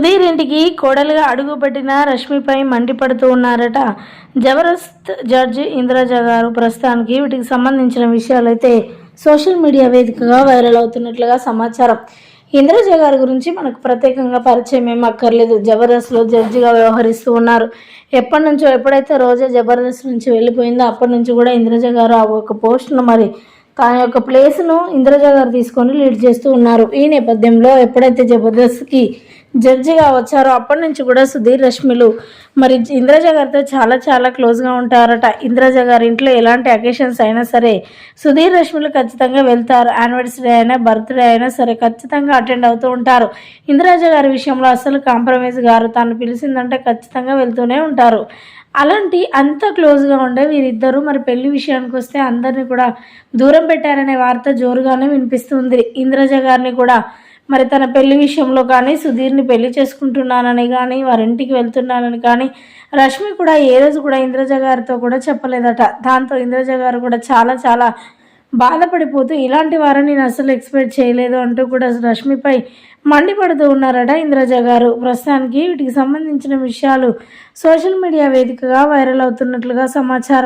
సుధీర్ ఇంటికి కోడలుగా అడుగుపెట్టిన రష్మిపై మండిపడుతూ ఉన్నారట. జబర్దస్త్ జడ్జి ఇంద్రజ గారు ప్రస్తుతానికి వీటికి సంబంధించిన విషయాలైతే సోషల్ మీడియా వేదికగా వైరల్ అవుతున్నట్లుగా సమాచారం. ఇంద్రజ గారి గురించి మనకు ప్రత్యేకంగా పరిచయం ఏం అక్కర్లేదు. జబర్దస్త్లో జడ్జిగా వ్యవహరిస్తూ ఉన్నారు. ఎప్పటి నుంచో ఎప్పుడైతే రోజా జబర్దస్త్ నుంచి వెళ్ళిపోయిందో అప్పటి నుంచి కూడా ఇంద్రజ గారు ఆ ఒక పోస్ట్ను మరి తన యొక్క ప్లేస్ను ఇంద్రజ గారు తీసుకొని లీడ్ చేస్తూ ఉన్నారు. ఈ నేపథ్యంలో ఎప్పుడైతే జబర్దస్త్కి జడ్జిగా వచ్చారో. అప్పటి నుంచి కూడా సుధీర్ రష్మిలు. మరి ఇంద్రజ గారితో చాలా చాలా క్లోజ్గా ఉంటారట. ఇంద్రజ గారి ఇంట్లో ఎలాంటి అకేషన్స్ అయినా సరే సుధీర్ రష్మిలు ఖచ్చితంగా వెళ్తారు. యానివర్సరీ అయినా బర్త్డే అయినా సరే ఖచ్చితంగా అటెండ్ అవుతూ ఉంటారు. ఇంద్రజ గారి విషయంలో అసలు కాంప్రమైజ్ గారు తను పిలిచిందంటే ఖచ్చితంగా వెళ్తూనే ఉంటారు. అలాంటి అంత క్లోజ్గా ఉండే వీరిద్దరూ మరి పెళ్ళి విషయానికి వస్తే అందరినీ కూడా దూరం పెట్టారనే వార్త జోరుగానే వినిపిస్తుంది. ఇంద్రజ గారిని కూడా మరి తన పెళ్ళి విషయంలో కానీ సుధీర్ని పెళ్ళి చేసుకుంటున్నానని కానీ వారింటికి వెళ్తున్నానని కానీ రష్మి కూడా ఏ రోజు కూడా ఇంద్రజ గారితో కూడా చెప్పలేదట. దాంతో ఇంద్రజ గారు కూడా చాలా చాలా బాధపడిపోతూ ఇలాంటి వారిని నేను అసలు ఎక్స్పెక్ట్ చేయలేదు అంటూ కూడా రష్మిపై మండిపడుతూ ఉన్నారట ఇంద్రజ గారు. ప్రస్తుతానికి వీటికి సంబంధించిన విషయాలు సోషల్ మీడియా వేదికగా వైరల్ అవుతున్నట్లుగా సమాచారం.